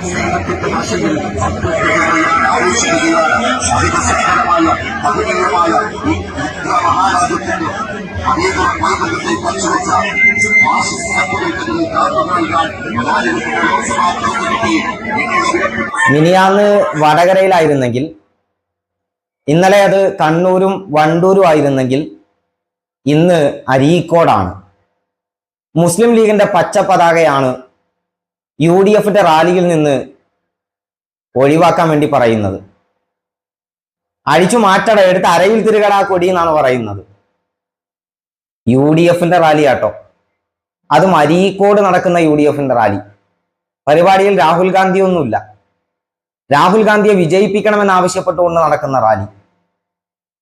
ഈ മിനിയാന്ന് വടകരയിലായിരുന്നെങ്കിൽ ഇന്നലെ അത് കണ്ണൂരും വണ്ടൂരും ആയിരുന്നെങ്കിൽ ഇന്ന് അരീക്കോടാണ്. മുസ്ലിം ലീഗിന്റെ പച്ച പതാകയാണ് യു ഡി എഫിന്റെ റാലിയിൽ നിന്ന് ഒഴിവാക്കാൻ വേണ്ടി പറയുന്നത്. അഴിച്ചു മാറ്റട എടുത്ത് അരയിൽ തിരുകട കൊടി എന്നാണ് പറയുന്നത്. യു ഡി എഫിന്റെ റാലി ആട്ടോ അതും അരീക്കോട് നടക്കുന്ന യു ഡി എഫിന്റെ റാലി. പരിപാടിയിൽ രാഹുൽ ഗാന്ധി ഒന്നുമില്ല രാഹുൽ ഗാന്ധിയെ വിജയിപ്പിക്കണമെന്ന് ആവശ്യപ്പെട്ടുകൊണ്ട് നടക്കുന്ന റാലി.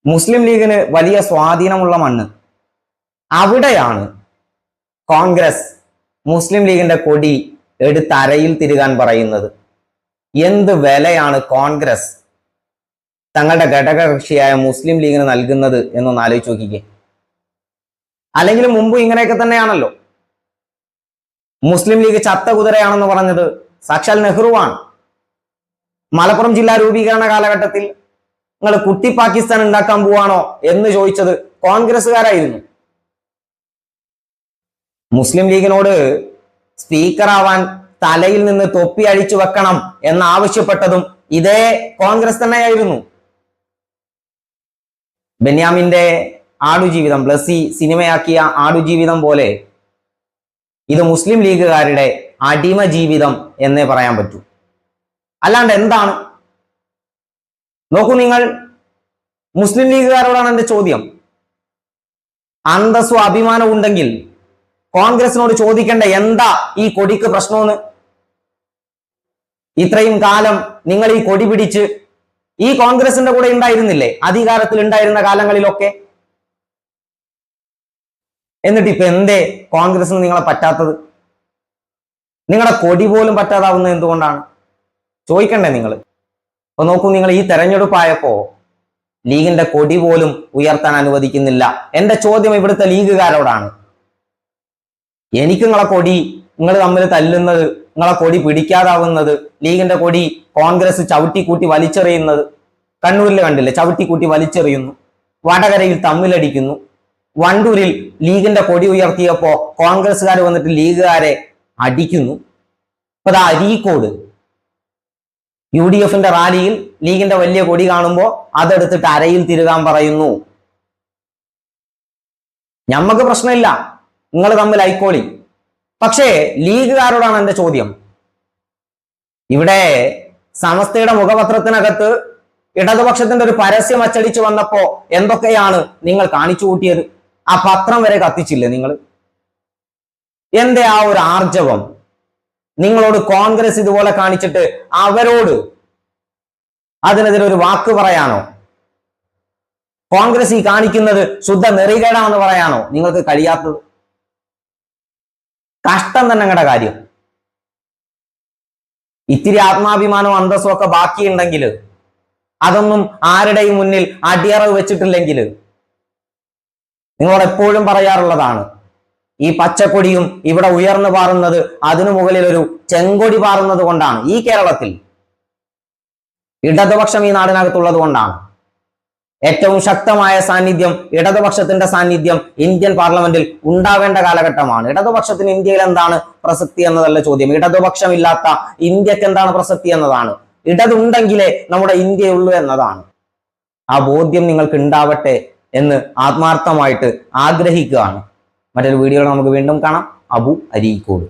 മുസ്ലിം ലീഗിന് വലിയ സ്വാധീനമുള്ള മണ്ണ്. അവിടെയാണ് കോൺഗ്രസ് മുസ്ലിം ലീഗിന്റെ കൊടി എടുത്ത് അരയിൽ തിരുകാൻ പറയുന്നത്. എന്ത് വിലയാണ് കോൺഗ്രസ് തങ്ങളുടെ ഘടകകക്ഷിയായ മുസ്ലിം ലീഗിന് നൽകുന്നത് എന്നൊന്ന് ആലോചിച്ച് നോക്കിക്കേ. അല്ലെങ്കിൽ മുമ്പ് ഇങ്ങനെയൊക്കെ തന്നെയാണല്ലോ. മുസ്ലിം ലീഗ് ചത്ത കുതിരയാണെന്ന് പറഞ്ഞത് സാക്ഷാൽ നെഹ്റുവാണ്. മലപ്പുറം ജില്ലാ രൂപീകരണ കാലഘട്ടത്തിൽ നിങ്ങൾ കുട്ടി പാകിസ്ഥാൻ ഉണ്ടാക്കാൻ പോവാണോ എന്ന് ചോദിച്ചത് കോൺഗ്രസ്സുകാരായിരുന്നു. മുസ്ലിം ലീഗിനോട് സ്പീക്കറാവാൻ തലയിൽ നിന്ന് തൊപ്പി അഴിച്ചു വെക്കണം എന്നാവശ്യപ്പെട്ടതും ഇതേ കോൺഗ്രസ് തന്നെയായിരുന്നു. ബെന്യാമിന്റെ ആടുജീവിതം ബ്ലസ്സി സിനിമയാക്കിയ ആടുജീവിതം പോലെ ഇത് മുസ്ലിം ലീഗുകാരുടെ അടിമ ജീവിതം എന്നേ പറയാൻ പറ്റൂ. അല്ലാണ്ട് എന്താണ്? നോക്കൂ നിങ്ങൾ മുസ്ലിം ലീഗുകാരോടാണ് എന്റെ ചോദ്യം. അന്തസ്വ അഭിമാനം ഉണ്ടെങ്കിൽ കോൺഗ്രസിനോട് ചോദിക്കേണ്ട എന്താ ഈ കൊടിക്ക് പ്രശ്നമെന്ന്? ഇത്രയും കാലം നിങ്ങൾ ഈ കൊടി പിടിച്ച് ഈ കോൺഗ്രസിന്റെ കൂടെ ഉണ്ടായിരുന്നില്ലേ? അധികാരത്തിൽ ഉണ്ടായിരുന്ന കാലങ്ങളിലൊക്കെ? എന്നിട്ട് ഇപ്പൊ എന്തേ കോൺഗ്രസിന് നിങ്ങളെ പറ്റാത്തത്? നിങ്ങളുടെ കൊടി പോലും പറ്റാതാവുന്നത് എന്തുകൊണ്ടാണ്? ചോദിക്കണ്ടേ നിങ്ങൾ അപ്പൊ നോക്കൂ നിങ്ങൾ ഈ തെരഞ്ഞെടുപ്പായപ്പോ ലീഗിന്റെ കൊടി പോലും ഉയർത്താൻ അനുവദിക്കുന്നില്ല. എന്റെ ചോദ്യം ഇവിടുത്തെ ലീഗുകാരോടാണ്. എനിക്ക് നിങ്ങളെ കൊടി നിങ്ങൾ തമ്മിൽ തല്ലുന്നത് നിങ്ങളെ കൊടി പിടിക്കാതാവുന്നത് ലീഗിന്റെ കൊടി കോൺഗ്രസ് ചവിട്ടിക്കൂട്ടി വലിച്ചെറിയുന്നത് കണ്ണൂരിൽ കണ്ടില്ലേ? ചവിട്ടിക്കൂട്ടി വലിച്ചെറിയുന്നു വടകരയിൽ തമ്മിലടിക്കുന്നു. വണ്ടൂരിൽ ലീഗിന്റെ കൊടി ഉയർത്തിയപ്പോ കോൺഗ്രസ്സുകാർ വന്നിട്ട് ലീഗുകാരെ അടിക്കുന്നു. അപ്പൊ അതാ അരീക്കോട് യു ഡി എഫിന്റെ റാലിയിൽ ലീഗിന്റെ വലിയ കൊടി കാണുമ്പോൾ അതെടുത്തിട്ട് അരയിൽ തിരുകാൻ പറയുന്നു. ഞമ്മക്ക് പ്രശ്നമില്ല. നിങ്ങൾ തമ്മിൽ ഐക്കോളി പക്ഷേ ലീഗുകാരോടാണ് എന്റെ ചോദ്യം. ഇവിടെ സമസ്തയുടെ മുഖപത്രത്തിനകത്ത് ഇടതുപക്ഷത്തിന്റെ ഒരു പരസ്യം അച്ചടിച്ചു വന്നപ്പോ എന്തൊക്കെയാണ് നിങ്ങൾ കാണിച്ചു കൂട്ടിയത്? ആ പത്രം വരെ കത്തിച്ചില്ലേ നിങ്ങൾ എന്റെ ആ ഒരു ആർജവം? നിങ്ങളോട് കോൺഗ്രസ് ഇതുപോലെ കാണിച്ചിട്ട് അവരോട് അതിനെതിരെ ഒരു വാക്ക് പറയാനോ? കോൺഗ്രസ് ഈ കാണിക്കുന്നത് ശുദ്ധ നെറികേടാണെന്ന് പറയാനോ? നിങ്ങൾക്ക് കഴിയാത്തത്? കഷ്ടം തന്നെ നിങ്ങളുടെ കാര്യം. ഇത്തിരി ആത്മാഭിമാനവും അന്തസ്സും ഒക്കെ ബാക്കിയുണ്ടെങ്കിൽ അതൊന്നും ആരുടെയും മുന്നിൽ അടിയറവ് വെച്ചിട്ടില്ലെങ്കിൽ നിങ്ങളോട് എപ്പോഴും പറയാറുള്ളതാണ് ഈ പച്ചക്കൊടിയും ഇവിടെ ഉയർന്നു പാറുന്നത് അതിനു മുകളിൽ ഒരു ചെങ്കൊടി പാറുന്നത് കൊണ്ടാണ് ഈ കേരളത്തിൽ. ഇടതുപക്ഷം ഈ നാടിനകത്തുള്ളത് കൊണ്ടാണ്. ഏറ്റവും ശക്തമായ സാന്നിധ്യം ഇടതുപക്ഷത്തിന്റെ സാന്നിധ്യം ഇന്ത്യൻ പാർലമെന്റിൽ ഉണ്ടാവേണ്ട കാലഘട്ടമാണ്. ഇടതുപക്ഷത്തിന് ഇന്ത്യയിൽ എന്താണ് പ്രസക്തി എന്നതല്ല ചോദ്യം. ഇടതുപക്ഷമില്ലാത്ത ഇന്ത്യയ്ക്ക് എന്താണ് പ്രസക്തി എന്നതാണ്. ഇടതുണ്ടെങ്കിലേ നമ്മുടെ ഇന്ത്യയുള്ളൂ എന്നതാണ്. ആ ബോധ്യം നിങ്ങൾക്ക് ഉണ്ടാവട്ടെ എന്ന് ആത്മാർത്ഥമായിട്ട് ആഗ്രഹിക്കുകയാണ്. മറ്റൊരു വീഡിയോ നമുക്ക് വീണ്ടും കാണാം. അബു അരീക്കോട്.